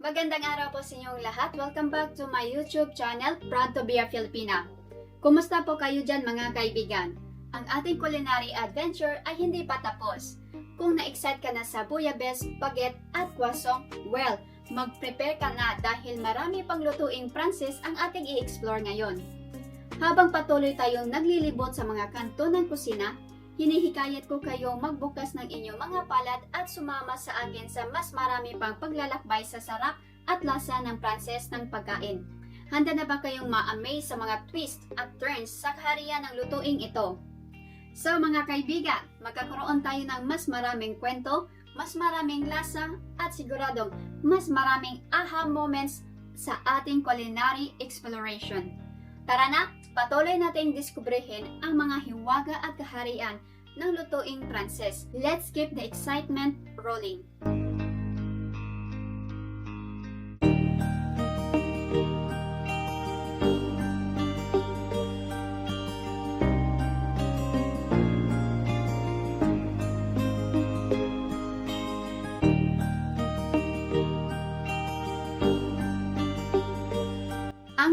Magandang araw po sa inyong lahat. Welcome back to my YouTube channel, Proud to be a Filipina. Kumusta po kayo dyan mga kaibigan? Ang ating culinary adventure ay hindi pa tapos. Kung na-excite ka na sa buyabes, baget at kwasong, well, mag-prepare ka na dahil marami pang lutuing Pranses ang ating i-explore ngayon. Habang patuloy tayong naglilibot sa mga kanto ng kusina, hinihikayat ko kayong magbukas ng inyong mga palad at sumama sa akin sa mas marami pang paglalakbay sa sarap at lasa ng Pranses ng pagkain. Handa na ba kayong ma-amaze sa mga twist at turns sa kaharian ng lutuing ito? So mga kaibigan, magkakaroon tayo ng mas maraming kwento, mas maraming lasa at siguradong mas maraming aha moments sa ating culinary exploration. Tara na, patuloy nating diskubrihin ang mga hiwaga at kaharian ng lutuing Pranses. Let's keep the excitement rolling.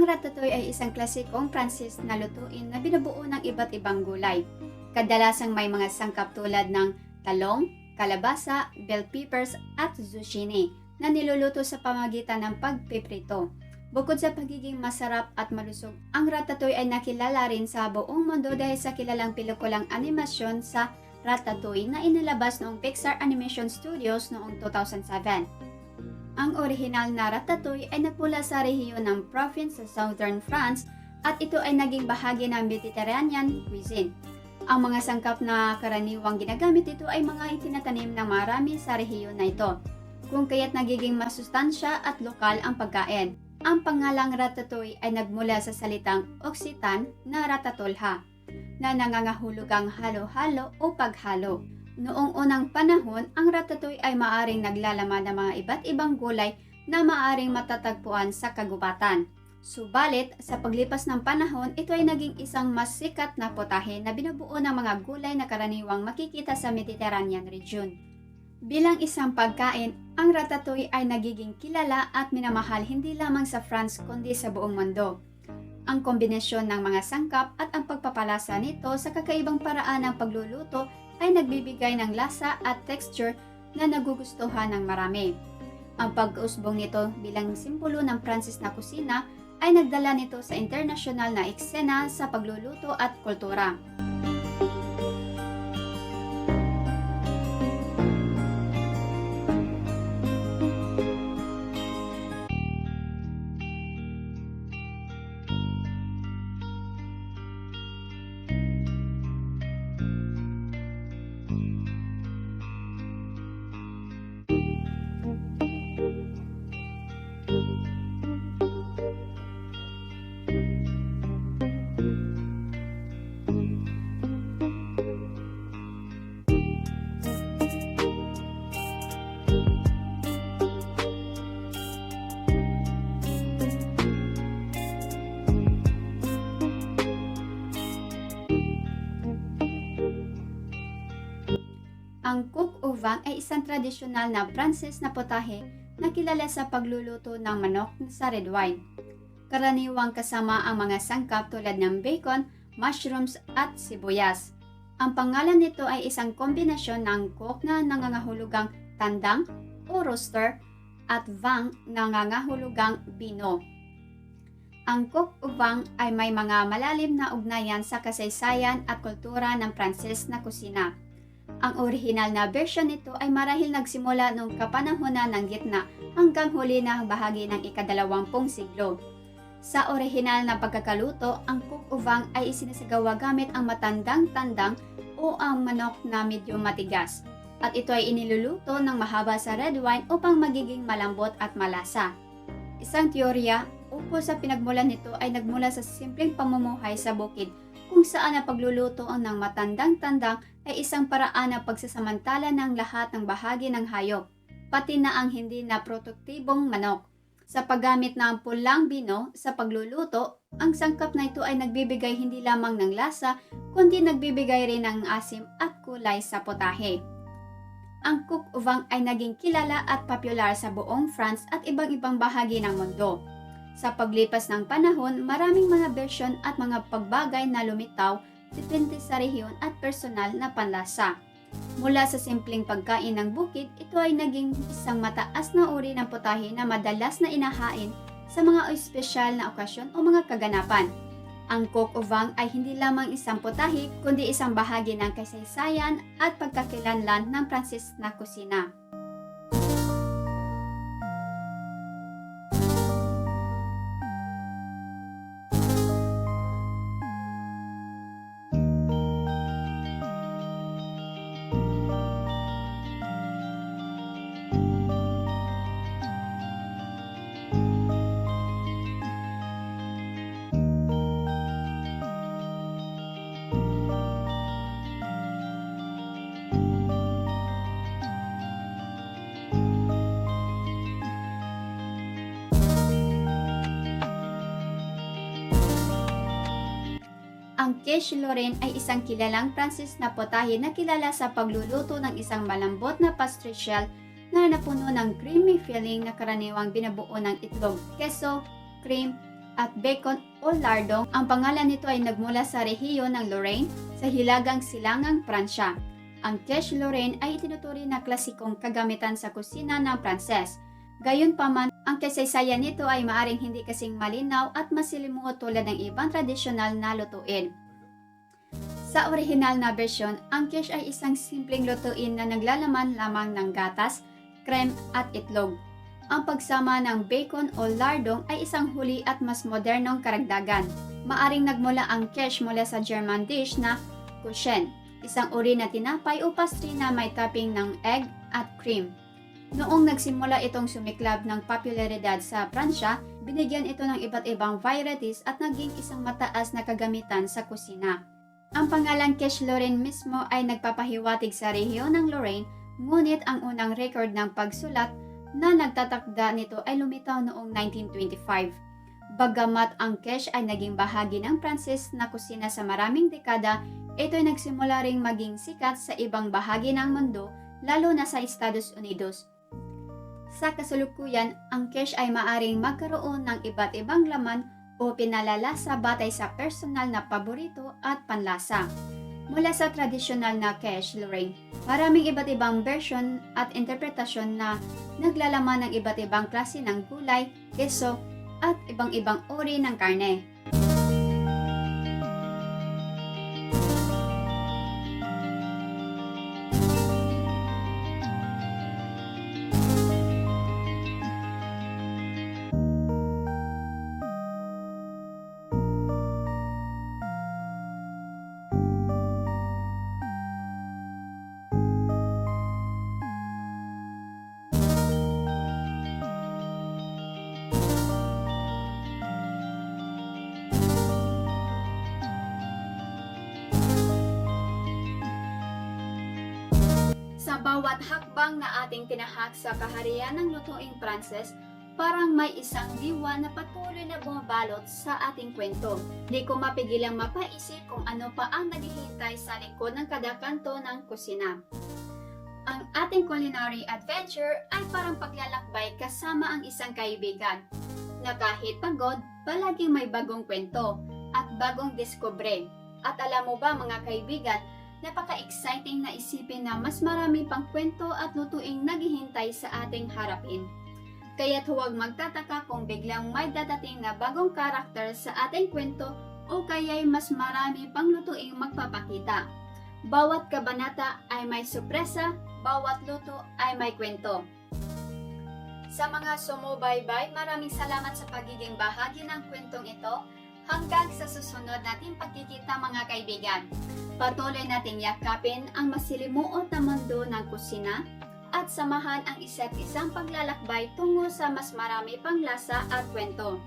Ang ratatouille ay isang klasikong Pranses na lutuin na binubuo ng iba't ibang gulay. Kadalasang may mga sangkap tulad ng talong, kalabasa, bell peppers at zucchini na niluluto sa pamagitan ng pagpiprito. Bukod sa pagiging masarap at malusog, ang ratatouille ay nakilala rin sa buong mundo dahil sa kilalang pelikulang animasyon sa Ratatouille na inilabas noong Pixar Animation Studios noong 2007. Ang orihinal na ratatouille ay nagmula sa rehiyon ng province sa southern France at ito ay naging bahagi ng Mediterranean cuisine. Ang mga sangkap na karaniwang ginagamit dito ay mga itinatanim ng marami sa rehiyon na ito, kung kaya't nagiging masustansya at lokal ang pagkain. Ang pangalang ratatouille ay nagmula sa salitang Occitan na ratatulha, na nangangahulugang halo-halo o paghalo. Noong unang panahon, ang ratatouille ay maaring naglalaman ng mga iba't ibang gulay na maaring matatagpuan sa kagubatan. Subalit, sa paglipas ng panahon, ito ay naging isang mas sikat na potahe na binubuo ng mga gulay na karaniwang makikita sa Mediterranean region. Bilang isang pagkain, ang ratatouille ay nagiging kilala at minamahal hindi lamang sa France kundi sa buong mundo. Ang kombinasyon ng mga sangkap at ang pagpapalasa nito sa kakaibang paraan ng pagluluto ay nagbibigay ng lasa at texture na nagugustuhan ng marami. Ang pag-usbong nito bilang simbolo ng Pranses na kusina ay nagdala nito sa internasyonal na eksena sa pagluluto at kultura. Ang coq au vin ay isang tradisyonal na Pranses na potahe na kilala sa pagluluto ng manok sa red wine. Karaniwang kasama ang mga sangkap tulad ng bacon, mushrooms at sibuyas. Ang pangalan nito ay isang kombinasyon ng coq na nangangahulugang tandang o rooster at vang na nangangahulugang bino. Ang coq au vin ay may mga malalim na ugnayan sa kasaysayan at kultura ng Pranses na kusina. Ang orihinal na version nito ay marahil nagsimula noong kapanahonan ng gitna hanggang huli na ang bahagi ng ikadalawampung siglo. Sa orihinal na pagkakaluto, ang vin ay isinasagawa gamit ang matandang tandang o ang manok na medyo matigas. At ito ay iniluluto ng mahaba sa red wine upang magiging malambot at malasa. Isang teorya ukol sa pinagmulan nito ay nagmula sa simpleng pamumuhay sa bukid kung saan ang pagluluto ng matandang-tandang ay isang paraan ng pagsasamantala ng lahat ng bahagi ng hayop, pati na ang hindi na produktibong manok. Sa paggamit ng pulang bino sa pagluluto, ang sangkap na ito ay nagbibigay hindi lamang ng lasa, kundi nagbibigay rin ng asim at kulay sa potahe. Ang cook uvang ay naging kilala at popular sa buong France at ibang ibang bahagi ng mundo. Sa paglipas ng panahon, maraming mga version at mga pagbagay na lumitaw depende sa rehiyon at personal na panlasa. Mula sa simpleng pagkain ng bukid, ito ay naging isang mataas na uri ng putahe na madalas na inahain sa mga espesyal na okasyon o mga kaganapan. Ang coq au vin ay hindi lamang isang putahe, kundi isang bahagi ng kasaysayan at pagkakilanlan ng Pransis na kusina. Ang quiche Lorraine ay isang kilalang Francis na potahe na kilala sa pagluluto ng isang malambot na pastricial na napuno ng creamy filling na karaniwang binabuo ng itlog, keso, cream, at bacon o lardong. Ang pangalan nito ay nagmula sa rehiyon ng Lorraine sa hilagang silangang Pransya. Ang quiche Lorraine ay itinuturing na klasikong kagamitan sa kusina ng Pranses. Gayunpaman, ang kasaysayan nito ay maaring hindi kasing malinaw at masilimuot tulad ng ibang tradisyonal na lutuin. Sa orihinal na bersyon, ang quiche ay isang simpleng lutuin na naglalaman lamang ng gatas, krem at itlog. Ang pagsama ng bacon o lardong ay isang huli at mas modernong karagdagan. Maaring nagmula ang quiche mula sa German dish na Kuchen, isang uri na tinapay o pastry na may topping ng egg at cream. Noong nagsimula itong sumiklab ng popularidad sa Pransya, binigyan ito ng iba't ibang varieties at naging isang mataas na kagamitan sa kusina. Ang pangalang Quiche Lorraine mismo ay nagpapahiwatig sa rehiyon ng Lorraine, ngunit ang unang record ng pagsulat na nagtatakda nito ay lumitaw noong 1925. Bagamat ang quiche ay naging bahagi ng Pranses na kusina sa maraming dekada, ito ay nagsimula ring maging sikat sa ibang bahagi ng mundo, lalo na sa Estados Unidos. Sa kasalukuyan, ang quiche ay maaring magkaroon ng iba't ibang laman o pinalalasa batay sa personal na paborito at panlasa. Mula sa tradisyonal na quiche Lorraine, maraming iba't ibang version at interpretasyon na naglalaman ng iba't ibang klase ng gulay, keso, at ibang ibang uri ng karne. Bawat hakbang na ating tinahak sa kaharian ng lutuing Pranses, parang may isang diwa na patuloy na bumabalot sa ating kwento. Di ko mapigilang mapaisip kung ano pa ang naghihintay sa likod ng kada kanto ng kusina. Ang ating culinary adventure ay parang paglalakbay kasama ang isang kaibigan na kahit pagod, palaging may bagong kwento at bagong diskubre. At alam mo ba mga kaibigan, napaka-exciting na isipin na mas marami pang kwento at lutuing naghihintay sa ating harapin. Kaya't huwag magtataka kung biglang may dadating na bagong karakter sa ating kwento o kaya'y mas marami pang lutuing magpapakita. Bawat kabanata ay may sorpresa, bawat luto ay may kwento. Sa mga sumubaybay, maraming salamat sa pagiging bahagi ng kwentong ito hanggang sa susunod nating pagkikita mga kaibigan. Patuloy nating yakapin ang masilimuot na mundo ng kusina at samahan ang isa't isang paglalakbay tungo sa mas marami pang lasa at kwento.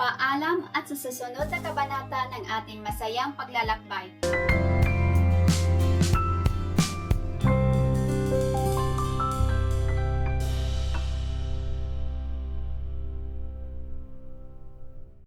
Paalam at sa susunod na kabanata ng ating masayang paglalakbay.